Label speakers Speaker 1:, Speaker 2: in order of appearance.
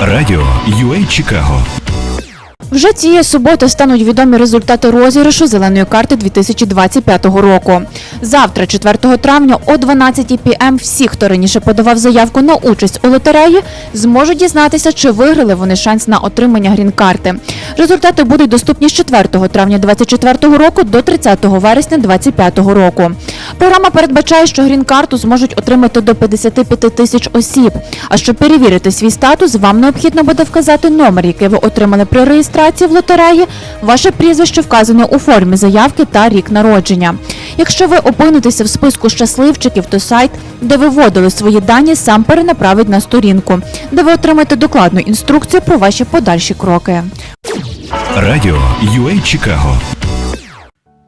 Speaker 1: Радіо UA Чикаго
Speaker 2: Вже цієї суботи стануть відомі результати розіграшу зеленої карти 2025 року. Завтра, 4 травня, о 12 пм, всі, хто раніше подавав заявку на участь у лотереї, зможуть дізнатися, чи виграли вони шанс на отримання грін-карти. Результати будуть доступні з 4 травня 2024 року до 30 вересня 2025 року. Програма передбачає, що грін-карту зможуть отримати до 55 тисяч осіб. А щоб перевірити свій статус, вам необхідно буде вказати номер, який ви отримали при реєстрації в лотереї, ваше прізвище вказане у формі заявки та рік народження. Якщо ви опинитеся в списку щасливчиків, то сайт, де ви вводили свої дані, сам перенаправить на сторінку, де ви отримаєте докладну інструкцію про ваші подальші кроки.
Speaker 1: Радіо UA Чикаго